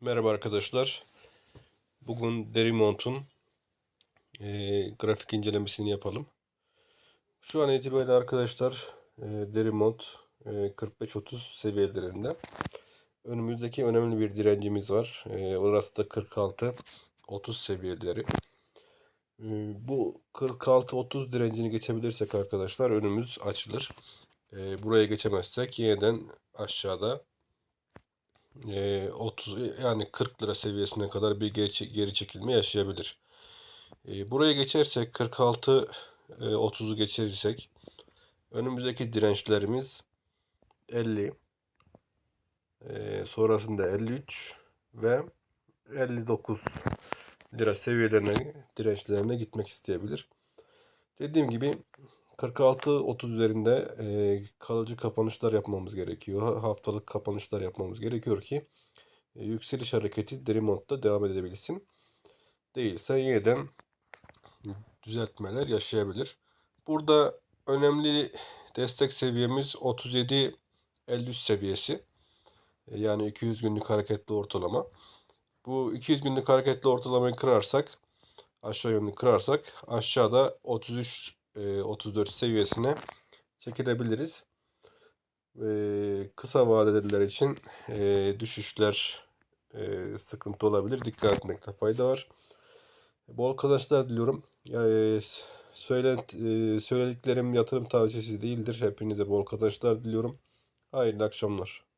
Merhaba arkadaşlar. Bugün Derimont'un eee, grafik incelemesini yapalım. Şu an itibariyle arkadaşlar eee Derimont eee, 45-30 seviyelerinde. Önümüzdeki önemli bir direncimiz var. Eee, orası da 46-30 seviyeleri. Eee, bu 46-30 direncini geçebilirsek arkadaşlar önümüz açılır. Eee, buraya geçemezsek yeniden aşağıda e, 30 yani 40 lira seviyesine kadar bir geri, çekilme yaşayabilir. E, buraya geçersek 46 e, 30'u geçirirsek önümüzdeki dirençlerimiz 50 e, sonrasında 53 ve 59 lira seviyelerine dirençlerine gitmek isteyebilir. Dediğim gibi 46-30 üzerinde e, kalıcı kapanışlar yapmamız gerekiyor. Haftalık kapanışlar yapmamız gerekiyor ki e, yükseliş hareketi Derimont'ta devam edebilsin. Değilse yeniden düzeltmeler yaşayabilir. Burada önemli destek seviyemiz 37 53 seviyesi. E, Yani 200 günlük hareketli ortalama. Bu 200 günlük hareketli ortalamayı kırarsak aşağı yönlü kırarsak aşağıda 33 e, 34 seviyesine çekilebiliriz. E, kısa vadeliler için e, düşüşler e, sıkıntı olabilir. Dikkat etmekte fayda var. Bol kazançlar diliyorum. Ya, e, söyle, e, söylediklerim yatırım tavsiyesi değildir. Hepinize bol kazançlar diliyorum. Hayırlı akşamlar.